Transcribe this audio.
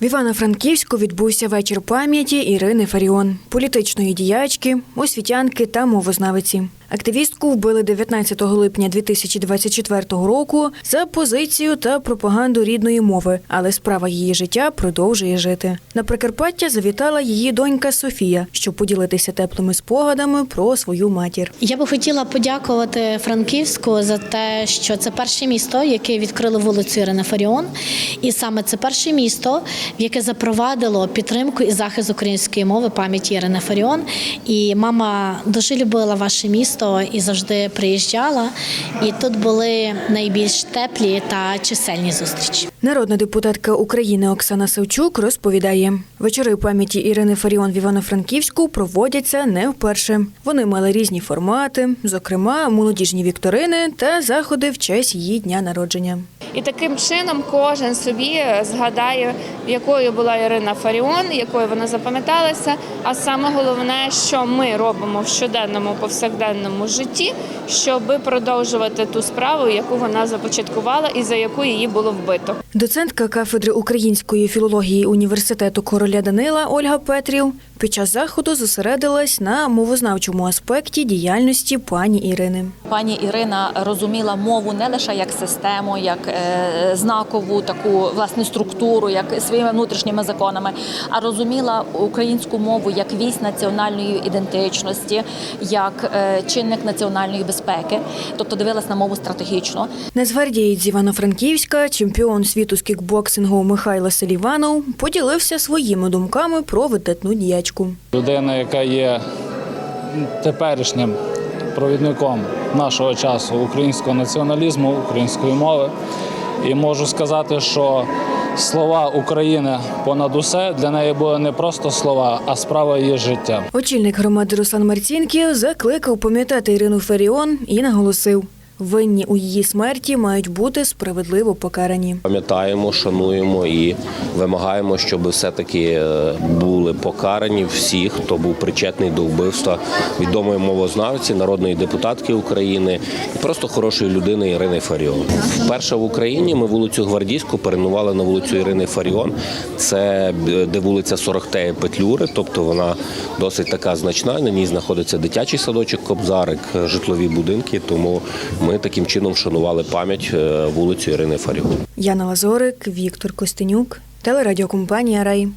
В Івано-Франківську відбувся вечір пам'яті Ірини Фаріон, політичної діячки, освітянки та мовознавиці. Активістку вбили 19 липня 2024 року за позицію та пропаганду рідної мови, але справа її життя продовжує жити. На Прикарпаття завітала її донька Софія, щоб поділитися теплими спогадами про свою матір. Я би хотіла подякувати Франківську за те, що це перше місто, яке відкрило вулицю Ірини Фаріон, і саме це перше місто, в яке запровадило підтримку і захист української мови пам'яті Ірини Фаріон. І мама дуже любила ваше місто і завжди приїжджала. І тут були найбільш теплі та чисельні зустрічі. Народна депутатка України Оксана Савчук розповідає, вечори пам'яті Ірини Фаріон в Івано-Франківську проводяться не вперше. Вони мали різні формати, зокрема молодіжні вікторини та заходи в честь її дня народження. І таким чином кожен собі згадає, якою була Ірина Фаріон, якою вона запам'яталася. А саме головне, що ми робимо в щоденному повсякденному житті, щоб продовжувати ту справу, яку вона започаткувала і за яку її було вбито. Доцентка кафедри української філології університету короля Данила Ольга Петрів під час заходу зосередилась на мовознавчому аспекті діяльності пані Ірини. Пані Ірина розуміла мову не лише як систему, як е, знакову таку власне структуру, як своїми внутрішніми законами, а розуміла українську мову як вісь національної ідентичності, як е, чинник національної безпеки, тобто дивилась на мову стратегічно. Нацгвардієць з Івано-Франківська, чемпіон світу з кікбоксингу Михайло Селіванов поділився своїми думками про видатну діячку. людина, яка є теперішнім провідником нашого часу українського націоналізму, української мови. І можу сказати, що слова України понад усе для неї були не просто слова, а справа її життя. Очільник громади Руслан Марцінків закликав пам'ятати Ірину Феріон і наголосив, винні у її смерті мають бути справедливо покарані. Пам'ятаємо, шануємо і вимагаємо, щоб все-таки е, були покарані всі, хто був причетний до вбивства відомої мовознавці, народної депутатки України і просто хорошої людини Ірини Фаріон. Перша в Україні ми вулицю Гвардійську перейменували на вулицю Ірини Фаріон. Це е, де вулиця Сорохтея Петлюри, тобто вона досить така значна. На ній знаходиться дитячий садочок Кобзарик, житлові будинки. Тому ми таким чином вшанували пам'ять е, вулицю Ірини Фаріон. Яна Лазорик, Віктор Костенюк, телерадіокомпанія Рай.